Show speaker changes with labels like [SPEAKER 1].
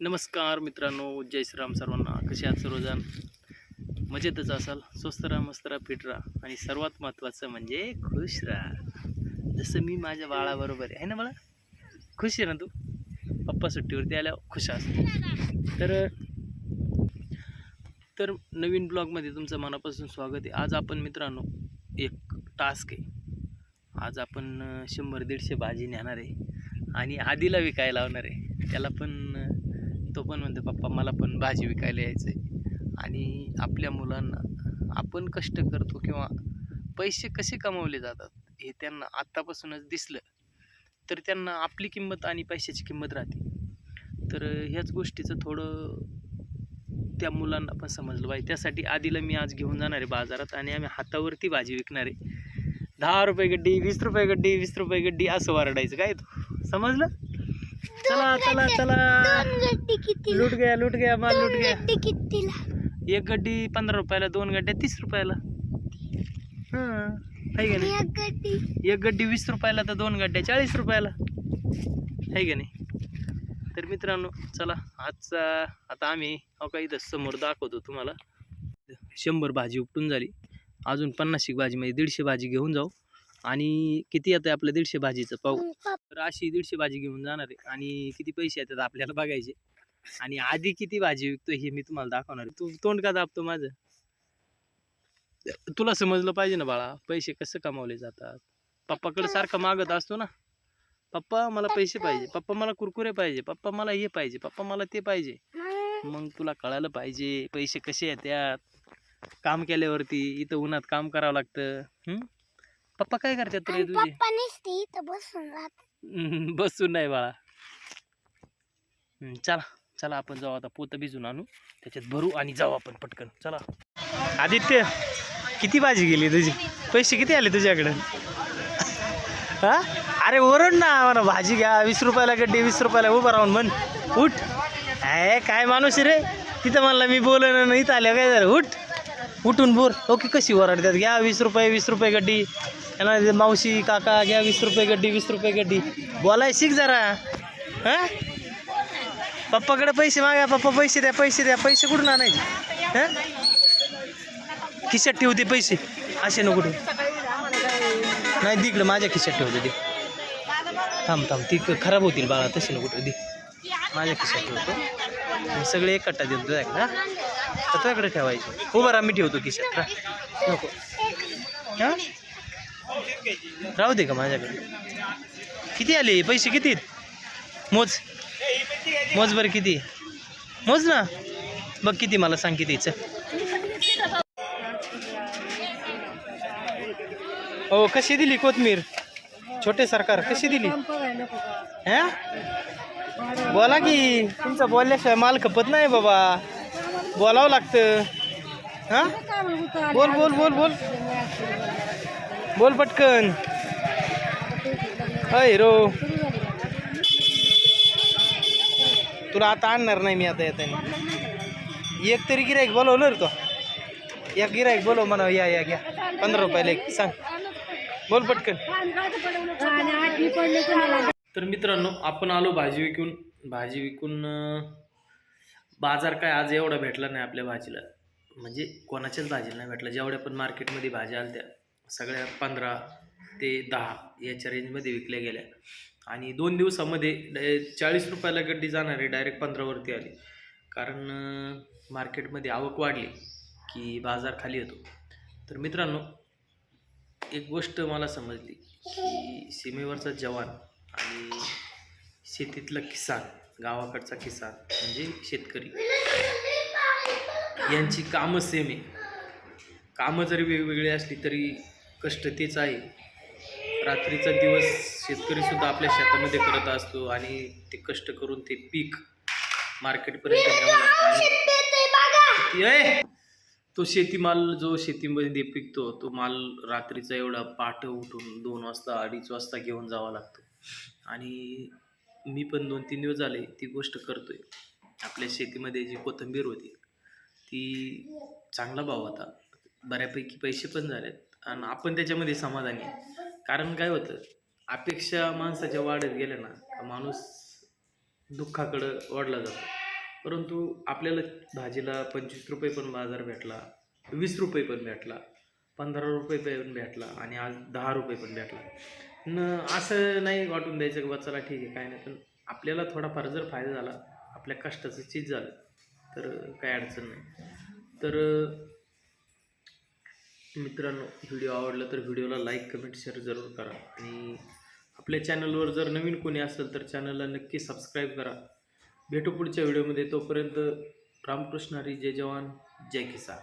[SPEAKER 1] नमस्कार मित्रांनो जय श्रीराम सर्वांना. कसे आहात सर्वजण? मजेतच असाल? स्वस्त राहा मस्त राहा फिट राहा. आणि सर्वात महत्त्वाचं म्हणजे खुश राहा. जसं मी माझ्या बाळाबरोबर आहे ना बाळा? खुश आहे ना तू? पप्पा सुट्टीवरती आल्यावर खुश असतो. तर तर नवीन ब्लॉगमध्ये तुमचं मनापासून स्वागत आहे. आज आपण मित्रांनो एक टास्क आहे. आज आपण शंभर दीडशे भाजी नेणार आहे. आणि आधीला विकायला लावणार आहे. त्याला पण तो पण म्हणतो पप्पा मला पण भाजी विकायला यायचं आहे आणि आपल्या मुलांना आपण कष्ट करतो किंवा पैसे कसे कमवले जातात हे त्यांना आत्तापासूनच दिसलं तर त्यांना आपली किंमत आणि पैशाची किंमत राहते. तर ह्याच गोष्टीचं थोडं त्या मुलांना पण समजलं पाहिजे. त्यासाठी आधीला मी आज घेऊन जाणार आहे बाजारात आणि आम्ही हातावरती भाजी विकणार आहे. दहा रुपये गड्डी वीस रुपये गड्डी वीस रुपये गड्डी असं वरडायचं. काय तू? समजलं? चला चला चला. लूट गया लूट गया माल लूट गया एक गड्डी पंधरा रुपयाला दोन गड्ड्या तीस रुपयाला. हां आहे का नाही?
[SPEAKER 2] एक गड्डी.
[SPEAKER 1] वीस रुपयाला तर दोन गड्ड्या चाळीस रुपयाला. आहे का नाही? तर मित्रांनो चला आजचा आता आम्ही हो का इथं समोर दाखवतो तुम्हाला. शंभर भाजी उपटून झाली. अजून पन्नासशे भाजीमध्ये दीडशे भाजी घेऊन जाऊ. आणि किती येतं आपलं दीडशे भाजीचं पाहू? तर अशी दीडशे भाजी घेऊन जाणार आहे. आणि किती पैसे येतात आपल्याला बघायचे. आणि आधी किती भाजी विकतो हे मी तुम्हाला दाखवणार आहे. तू तोंड का दाबतो माझं? तुला समजलं पाहिजे ना बाळा पैसे कसं कमावले जातात. पप्पाकडे सारखं मागत असतो ना. पप्पा मला पैसे पाहिजे. पप्पा मला कुरकुरे पाहिजे. पप्पा मला हे पाहिजे. पप्पा मला ते पाहिजे. मग तुला कळायला पाहिजे पैसे कसे येतात. काम केल्यावरती इथं उन्हात काम करावं लागतं? पप्पा काय करतात तुला तुझे?
[SPEAKER 2] बसून
[SPEAKER 1] नाही बाळा. चला चला आपण जाऊ आता पोतं भिजून आणू. त्याच्यात भरू आणि जाऊ आपण पटकन. चला. आदित्य किती भाजी गेली तुझी? पैसे किती आले तुझ्याकडं? हा? अरे ओरड ना मला भाजी घ्या वीस रुपयाला गड्डी वीस रुपयाला उभं राहून म्हण. उठ. आहे काय माणूस रे? तिथं म्हणला मी बोलणं नाही इथं आल्या काय झालं? उठ. उठून बोर. हो ओके कशी ओरडतात घ्या वीस रुपये वीस रुपये गड्डी. यांना मावशी काका घ्या वीस रुपये गड्डी वीस रुपये गड्डी. बोलाय शिक जरा. हां? पप्पाकडे पैसे मागा पप्पा पैसे द्या पैसे द्या. पैसे कुठून आणायचे? हां? खिशात ठेवते पैसे. असे नको ठेवू. नाही तिकडं माझ्या खिशात ठेवते दे थांब थांब. ती क- खराब होतील बाळा तसे नको ठेवू दे. माझ्या खिशात ठेवतो. मी सगळे एक कट्टा देतो तुझ्याकडे हां तर तुझ्याकडे उभं मी ठेवतो की राह. नको. हां? राहू दे का माझ्याकडे? किती आले? पैसे किती आहेत? मोज. मोज बरं किती? मोज ना. बघ किती मला सांग किती चल. हो कशी दिली कोथमीर? छोटे सरकार कशी दिली? हा? बोला की तुमचं बोलल्याशिवाय माल खपत नाही बाबा. बोलावं लागतं. हा? बोल बोल बोल बोल. बोल पटकन. अय रो. तुला आता आणणार नाही मी आता येताना. एक तरी गिराईक बोलवलं रे तो. एक गिराईक बोलव म्हणा या या घ्या. पंधरा रुपयाला एक सांग. बोल पटकन. तर मित्रांनो आपण आलो भाजी विकून. भाजी विकून बाजार काय आज एवढा भेटला नाही आपल्या भाजीला. म्हणजे कोणाच्याच भाजीला नाही भेटला. जेवढ्या पण मार्केटमध्ये भाज्या आल्या त्या सगळ्या पंधरा ते दहा याच्या रेंजमध्ये विकल्या गेल्या. आणि दोन दिवसामध्ये डाय- चाळीस रुपयाला गड्डी जाणार आहे डायरेक्ट पंधरावरती आली. कारण मार्केटमध्ये आवक वाढली की बाजार खाली येतो. तर मित्रांनो एक गोष्ट मला समजली की सीमेवरचा जवान आणि शेतीतला किसान गावाकडचा किसान म्हणजे शेतकरी. यांची कामं सेम आहे. कामं जरी वेगवेगळी असली तरी कष्ट तेच आहे. रात्रीचा दिवस शेतकरीसुद्धा आपल्या शेतामध्ये करत असतो आणि ते कष्ट करून ते पीक मार्केटपर्यंत न्यावं लागतं? तो शेतीमाल जो शेतीमध्ये पिकतो तो माल रात्रीचा एवढा पाठ उठून दोन वाजता अडीच वाजता घेऊन जावा लागतो. आणि मी पण दोन तीन दिवस झाले ती गोष्ट करतो आहे आपल्या शेतीमध्ये जी कोथिंबीर होती ती चांगला भाव होता. बऱ्यापैकी पैसे पण झालेत आणि आपण त्याच्यामध्ये समाधानी आहे. कारण काय होतं अपेक्षा माणसाच्या वाढत गेल्या ना तर माणूस दुःखाकडं ओढला जातो. परंतु आपल्याला भाजीला पंचवीस रुपये पण बाजार भेटला वीस रुपये पण भेटला. पंधरा रुपये पण भेटला आणि आज दहा रुपये पण भेटला. न असं नाही वाटून द्यायचं की बा चला ठीक आहे काय नाही पण आपल्याला थोडाफार जर फायदा झाला आपल्या कष्टाचं चीज झालं तर काही अडचण नाही. तर मित्रांनो व्हिडिओ आवडला तर व्हिडिओला लाईक कमेंट शेअर जरूर करा. आणि आपल्या चॅनलवर जर नवीन कोणी असेल तर चॅनलला नक्की सबस्क्राईब करा. भेटू पुढच्या व्हिडिओमध्ये. तोपर्यंत रामकृष्ण हरी जय जवान जय किसान.